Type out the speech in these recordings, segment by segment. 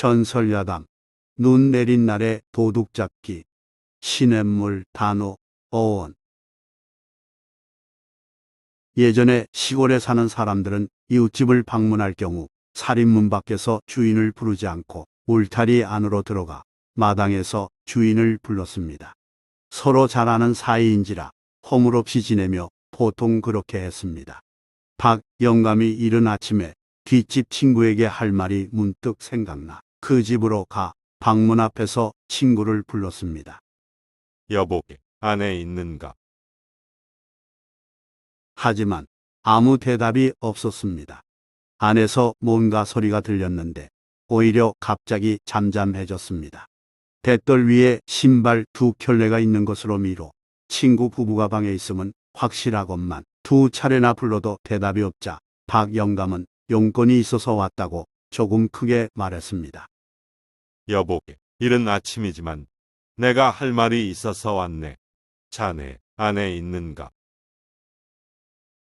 전설야담, 눈 내린 날의 도둑잡기, 시냇물 단호, 어원. 예전에 시골에 사는 사람들은 이웃집을 방문할 경우 살인문 밖에서 주인을 부르지 않고 울타리 안으로 들어가 마당에서 주인을 불렀습니다. 서로 잘 아는 사이인지라 허물없이 지내며 보통 그렇게 했습니다. 박 영감이 이른 아침에 뒷집 친구에게 할 말이 문득 생각나 그 집으로 가 방문 앞에서 친구를 불렀습니다. 여보게 안에 있는가? 하지만 아무 대답이 없었습니다. 안에서 뭔가 소리가 들렸는데 오히려 갑자기 잠잠해졌습니다. 대떨 위에 신발 두 켤레가 있는 것으로 미로 친구 부부가 방에 있음은 확실하건만 두 차례나 불러도 대답이 없자 박 영감은 용건이 있어서 왔다고 조금 크게 말했습니다. 여보게 이른 아침이지만 내가 할 말이 있어서 왔네. 자네 안에 있는가?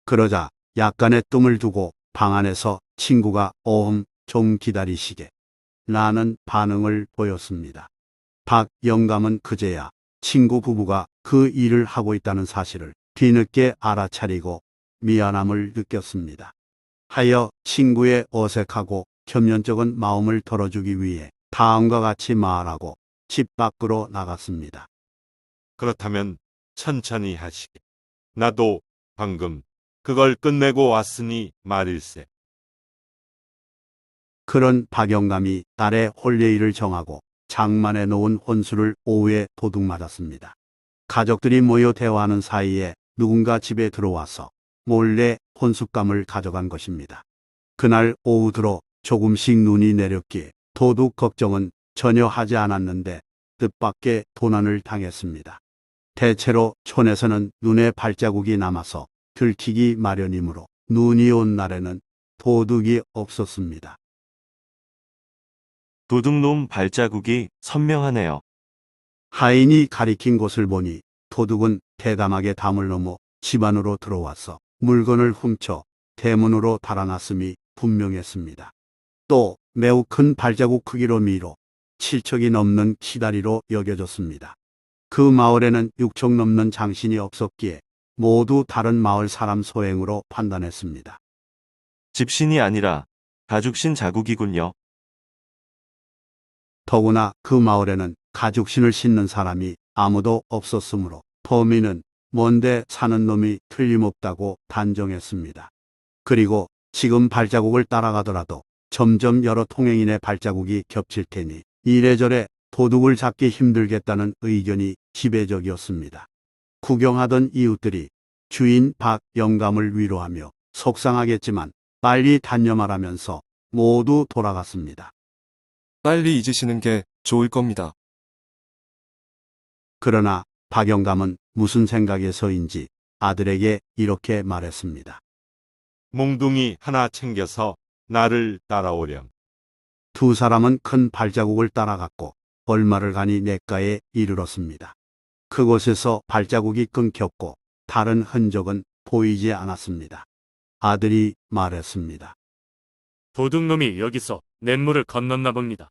그러자 약간의 뜸을 두고 방 안에서 친구가 어흥 좀 기다리시게 라는 반응을 보였습니다. 박 영감은 그제야 친구 부부가 그 일을 하고 있다는 사실을 뒤늦게 알아차리고 미안함을 느꼈습니다. 하여 친구의 어색하고 겸연쩍은 마음을 덜어주기 위해 다음과 같이 말하고 집 밖으로 나갔습니다. 그렇다면 천천히 하시게. 나도 방금 그걸 끝내고 왔으니 말일세. 그런 박영감이 딸의 혼례일을 정하고 장만해 놓은 혼수를 오후에 도둑 맞았습니다. 가족들이 모여 대화하는 사이에 누군가 집에 들어와서 몰래 혼숙감을 가져간 것입니다. 그날 오후 들어 조금씩 눈이 내렸기에 도둑 걱정은 전혀 하지 않았는데 뜻밖의 도난을 당했습니다. 대체로 촌에서는 눈에 발자국이 남아서 들키기 마련이므로 눈이 온 날에는 도둑이 없었습니다. 도둑놈 발자국이 선명하네요. 하인이 가리킨 곳을 보니 도둑은 대담하게 담을 넘어 집 안으로 들어와서 물건을 훔쳐 대문으로 달아났음이 분명했습니다. 또 매우 큰 발자국 크기로 미로 7척이 넘는 키다리로 여겨졌습니다. 그 마을에는 6척 넘는 장신이 없었기에 모두 다른 마을 사람 소행으로 판단했습니다. 집신이 아니라 가죽신 자국이군요. 더구나 그 마을에는 가죽신을 신는 사람이 아무도 없었으므로 범인은 먼데 사는 놈이 틀림없다고 단정했습니다. 그리고 지금 발자국을 따라가더라도 점점 여러 통행인의 발자국이 겹칠 테니 이래저래 도둑을 잡기 힘들겠다는 의견이 지배적이었습니다. 구경하던 이웃들이 주인 박 영감을 위로하며 속상하겠지만 빨리 단념하라면서 모두 돌아갔습니다. 빨리 잊으시는 게 좋을 겁니다. 그러나 박 영감은 무슨 생각에서인지 아들에게 이렇게 말했습니다. 몽둥이 하나 챙겨서 나를 따라오렴. 두 사람은 큰 발자국을 따라갔고 얼마를 가니 냇가에 이르렀습니다. 그곳에서 발자국이 끊겼고 다른 흔적은 보이지 않았습니다. 아들이 말했습니다. 도둑놈이 여기서 냇물을 건넜나 봅니다.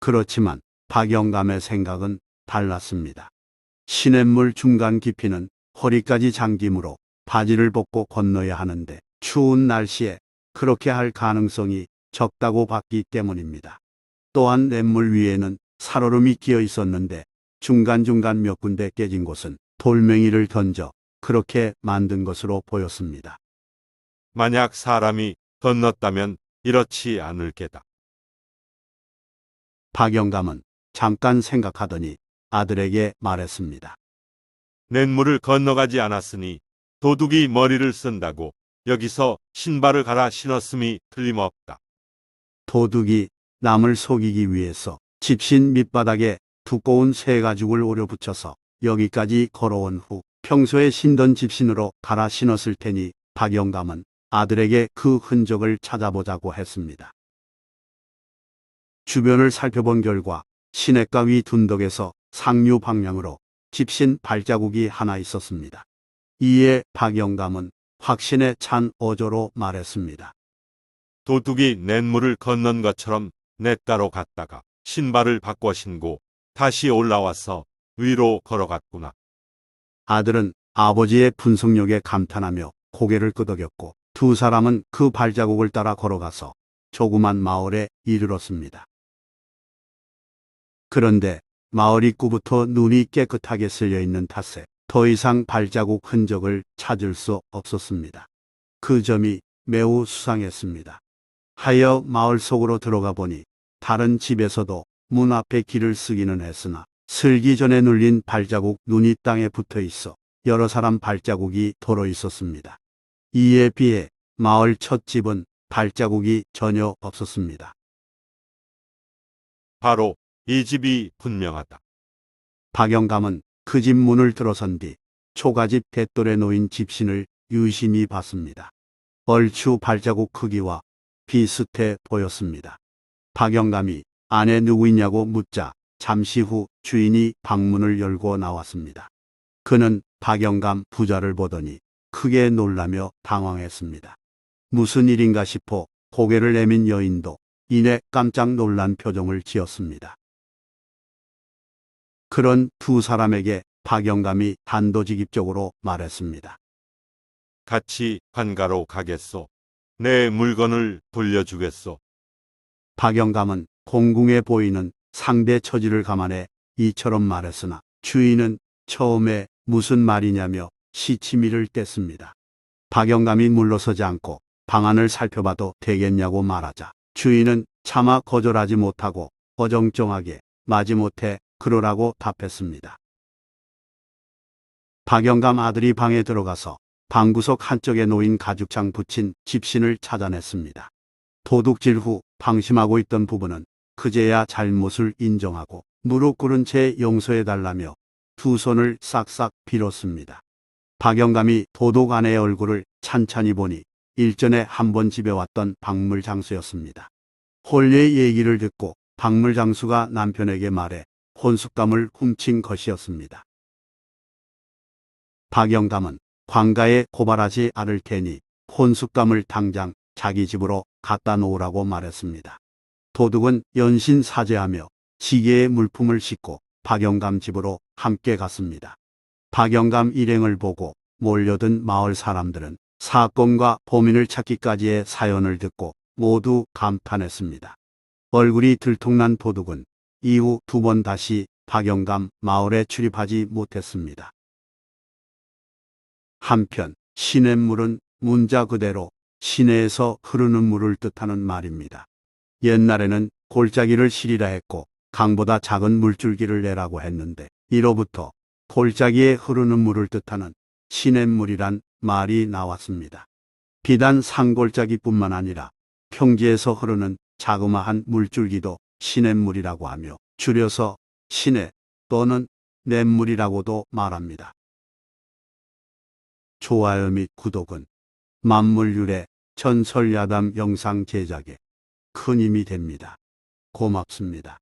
그렇지만 박영감의 생각은 달랐습니다. 시냇물 중간 깊이는 허리까지 잠기므로 바지를 벗고 건너야 하는데 추운 날씨에 그렇게 할 가능성이 적다고 봤기 때문입니다. 또한 냇물 위에는 살얼음이 끼어 있었는데 중간중간 몇 군데 깨진 곳은 돌멩이를 던져 그렇게 만든 것으로 보였습니다. 만약 사람이 건넜다면 이렇지 않을 게다. 박영감은 잠깐 생각하더니 아들에게 말했습니다. 냇물을 건너가지 않았으니 도둑이 머리를 쓴다고 여기서 신발을 갈아 신었음이 틀림없다. 도둑이 남을 속이기 위해서 집신 밑바닥에 두꺼운 새 가죽을 오려 붙여서 여기까지 걸어온 후 평소에 신던 집신으로 갈아 신었을 테니 박영감은 아들에게 그 흔적을 찾아보자고 했습니다. 주변을 살펴본 결과 시냇가 위 둔덕에서 상류 방향으로 집신 발자국이 하나 있었습니다. 이에 박영감은 확신에 찬 어조로 말했습니다. 도둑이 냇물을 건넌 것처럼 내 따로 갔다가 신발을 바꿔 신고 다시 올라와서 위로 걸어갔구나. 아들은 아버지의 분석력에 감탄하며 고개를 끄덕였고 두 사람은 그 발자국을 따라 걸어가서 조그만 마을에 이르렀습니다. 그런데 마을 입구부터 눈이 깨끗하게 쓸려 있는 탓에 더 이상 발자국 흔적을 찾을 수 없었습니다. 그 점이 매우 수상했습니다. 하여 마을 속으로 들어가 보니 다른 집에서도 문 앞에 길을 쓰기는 했으나 슬기 전에 눌린 발자국 눈이 땅에 붙어 있어 여러 사람 발자국이 돌어 있었습니다. 이에 비해 마을 첫 집은 발자국이 전혀 없었습니다. 바로 이 집이 분명하다. 박영감은 그 집 문을 들어선 뒤 초가집 대돌에 놓인 집신을 유심히 봤습니다. 얼추 발자국 크기와 비슷해 보였습니다. 박영감이 안에 누구 있냐고 묻자 잠시 후 주인이 방문을 열고 나왔습니다. 그는 박영감 부자를 보더니 크게 놀라며 당황했습니다. 무슨 일인가 싶어 고개를 내민 여인도 이내 깜짝 놀란 표정을 지었습니다. 그런 두 사람에게 박영감이 단도직입적으로 말했습니다. 같이 환가로 가겠소. 내 물건을 돌려주겠소. 박영감은 공궁에 보이는 상대 처지를 감안해 이처럼 말했으나 주인은 처음에 무슨 말이냐며 시치미를 뗐습니다. 박영감이 물러서지 않고 방안을 살펴봐도 되겠냐고 말하자 주인은 차마 거절하지 못하고 어정쩡하게 마지못해 그러라고 답했습니다. 박영감 아들이 방에 들어가서 방구석 한쪽에 놓인 가죽창 붙인 집신을 찾아냈습니다. 도둑질 후 방심하고 있던 부부는 그제야 잘못을 인정하고 무릎 꿇은 채 용서해달라며 두 손을 싹싹 빌었습니다. 박영감이 도둑 아내의 얼굴을 찬찬히 보니 일전에 한 번 집에 왔던 박물 장수였습니다. 홀리의 얘기를 듣고 박물 장수가 남편에게 말해 혼숙감을 훔친 것이었습니다. 박영감은 관가에 고발하지 않을 테니 혼숙감을 당장 자기 집으로 갖다 놓으라고 말했습니다. 도둑은 연신 사죄하며 시계의 물품을 싣고 박영감 집으로 함께 갔습니다. 박영감 일행을 보고 몰려든 마을 사람들은 사건과 범인을 찾기까지의 사연을 듣고 모두 감탄했습니다. 얼굴이 들통난 도둑은 이후 두 번 다시 박영감 마을에 출입하지 못했습니다. 한편 시냇물은 문자 그대로 시내에서 흐르는 물을 뜻하는 말입니다. 옛날에는 골짜기를 시리라 했고 강보다 작은 물줄기를 내라고 했는데 이로부터 골짜기에 흐르는 물을 뜻하는 시냇물이란 말이 나왔습니다. 비단 산골짜기뿐만 아니라 평지에서 흐르는 자그마한 물줄기도 시냇물이라고 하며 줄여서 시내 또는 냇물이라고도 말합니다. 좋아요 및 구독은 만물유래 전설야담 영상 제작에 큰 힘이 됩니다. 고맙습니다.